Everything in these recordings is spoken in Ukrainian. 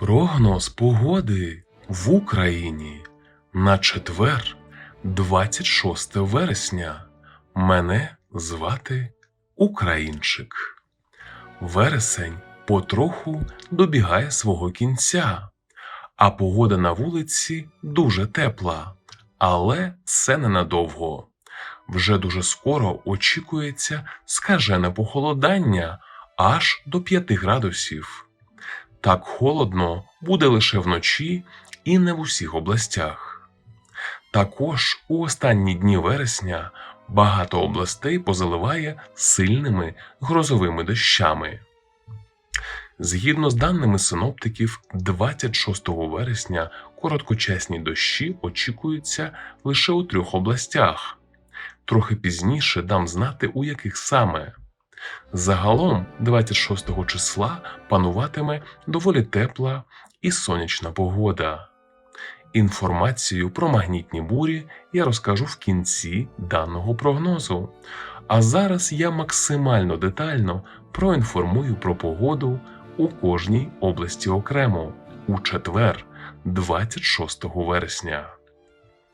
Прогноз погоди в Україні на четвер, 26 вересня. Мене звати Українчик. Вересень потроху добігає свого кінця, а погода на вулиці дуже тепла, але це ненадовго. Вже дуже скоро очікується скажене похолодання аж до 5 градусів. Так холодно буде лише вночі і не в усіх областях. Також у останні дні вересня багато областей позаливає сильними грозовими дощами. Згідно з даними синоптиків, 26 вересня короткочасні дощі очікуються лише у трьох областях. Трохи пізніше дам знати, у яких саме. Загалом 26 числа пануватиме доволі тепла і сонячна погода. Інформацію про магнітні бурі я розкажу в кінці даного прогнозу. А зараз я максимально детально проінформую про погоду у кожній області окремо у четвер, 26 вересня.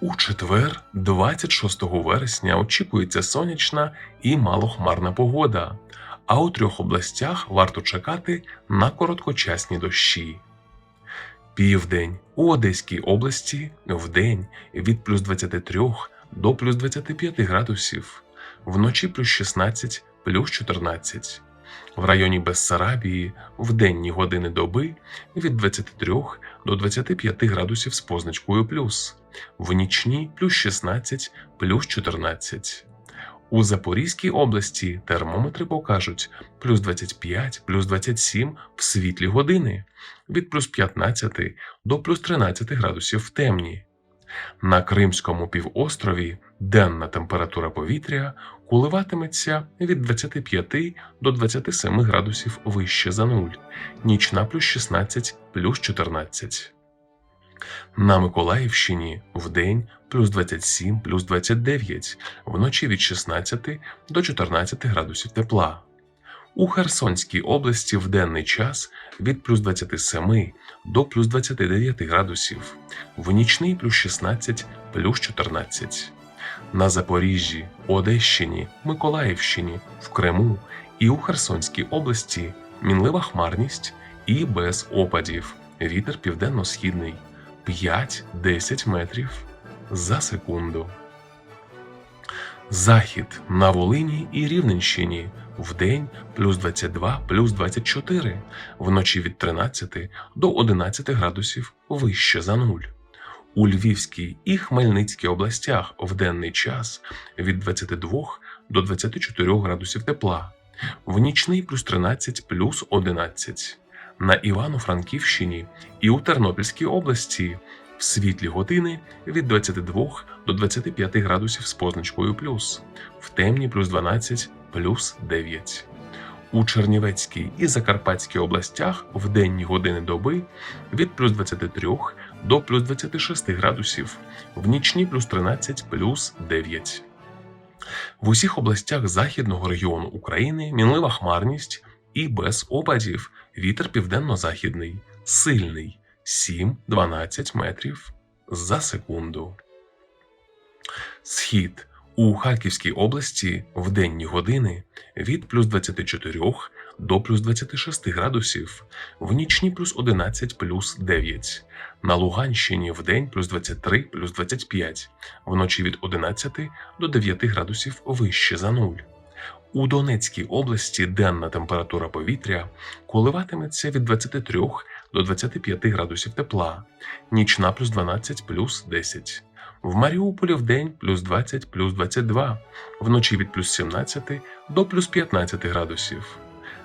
У четвер, 26 вересня, очікується сонячна і малохмарна погода, а у трьох областях варто чекати на короткочасні дощі. Південь у Одеській області вдень від плюс 23 до плюс 25 градусів, вночі плюс 16 плюс 14. В районі Бессарабії в денні години доби від 23 до 25 градусів з позначкою плюс, в нічні плюс 16 плюс 14. У Запорізькій області термометри покажуть плюс 25 плюс 27 в світлі години від плюс 15 до плюс 13 градусів в темні. На Кримському півострові денна температура повітря коливатиметься від 25 до 27 градусів вище за нуль, нічна плюс 16 плюс 14. На Миколаївщині вдень плюс 27 плюс 29, вночі від 16 до 14 градусів тепла. У Херсонській області в денний час від плюс 27 до плюс 29 градусів, в нічний плюс 16 плюс 14. На Запоріжжі, Одещині, Миколаївщині, в Криму і у Херсонській області мінлива хмарність і без опадів. Вітер південно-східний 5-10 метрів за секунду. Захід на Волині і Рівненщині вдень плюс 22 плюс 24, вночі від 13 до 11 градусів вище за нуль. У Львівській і Хмельницькій областях в денний час від 22 до 24 градусів тепла, в нічний плюс 13 плюс 11. На Івано-Франківщині і у Тернопільській області в світлі години від 22 до 25 градусів з позначкою плюс, в темні плюс 12 плюс 9. У Чернівецькій і Закарпатській областях в денні години доби від плюс 23 до плюс 26 градусів, в нічні плюс 13 плюс 9. В усіх областях західного регіону України мінлива хмарність і без опадів вітер південно-західний, сильний 7-12 метрів за секунду. Схід у Харківській області в денні години від плюс 24 до плюс 26 градусів, в нічні плюс 11 плюс 9. На Луганщині в день плюс 23 плюс 25, вночі від 11 до 9 градусів вище за нуль. У Донецькій області денна температура повітря коливатиметься від 23 до 25 градусів тепла, нічна плюс 12 плюс 10. В Маріуполі в день плюс 20 плюс 22, вночі від плюс 17 до плюс 15 градусів.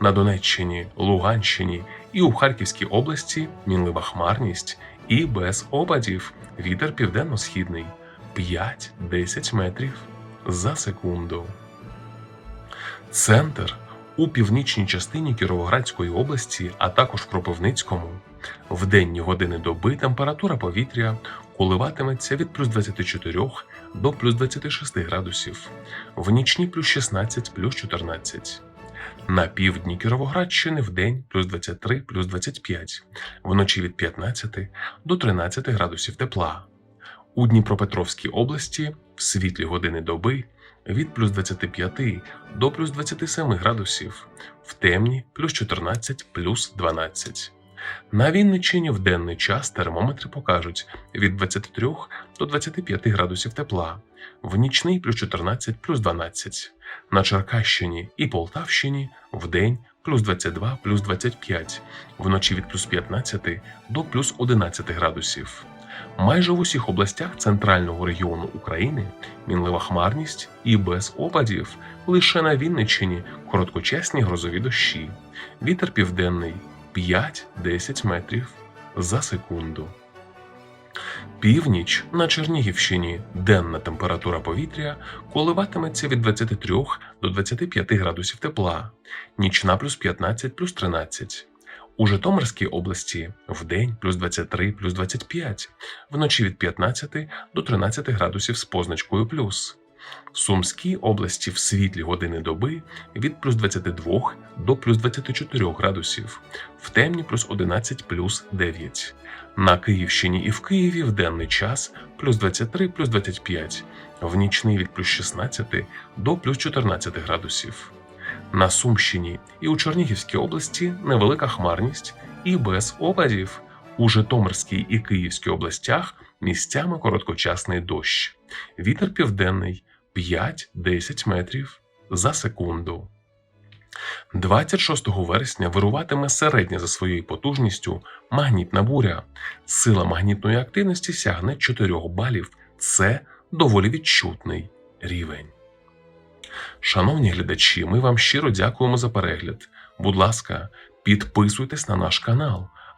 На Донеччині, Луганщині і у Харківській області мінлива хмарність і без опадів вітер південно-східний 5-10 метрів за секунду. Центр у північній частині Кіровоградської області, а також в Кропивницькому. В денні години доби температура повітря коливатиметься від плюс 24 до плюс 26 градусів, в нічні плюс 16 плюс 14. На півдні Кіровоградщини в день плюс 23 плюс 25, вночі від 15 до 13 градусів тепла. У Дніпропетровській області в світлі години доби від плюс 25 до плюс 27 градусів, в темні плюс 14 плюс 12. На Вінниччині в денний час термометри покажуть від 23 до 25 градусів тепла, в нічний плюс 14 плюс 12. На Черкащині і Полтавщині в день плюс 22 плюс 25, вночі від плюс 15 до плюс 11 градусів. Майже в усіх областях центрального регіону України мінлива хмарність і без опадів. Лише на Вінниччині короткочасні грозові дощі. Вітер південний 5-10 метрів за секунду. Північ на Чернігівщині денна температура повітря коливатиметься від 23 до 25 градусів тепла, нічна плюс 15 плюс 13. У Житомирській області вдень плюс 23 плюс 25, вночі від 15 до 13 градусів з позначкою плюс. В Сумській області в світлі години доби від плюс 22 до плюс 24 градусів, в темні плюс 11 плюс 9. На Київщині і в Києві в денний час плюс 23 плюс 25, в нічний від плюс 16 до плюс 14 градусів. На Сумщині і у Чернігівській області невелика хмарність і без опадів. У Житомирській і Київській областях місцями короткочасний дощ. Вітер південний 5-10 метрів за секунду. 26 вересня вируватиме середня за своєю потужністю магнітна буря. Сила магнітної активності сягне 4 балів. Це доволі відчутний рівень. Шановні глядачі, ми вам щиро дякуємо за перегляд. Будь ласка, підписуйтесь на наш канал,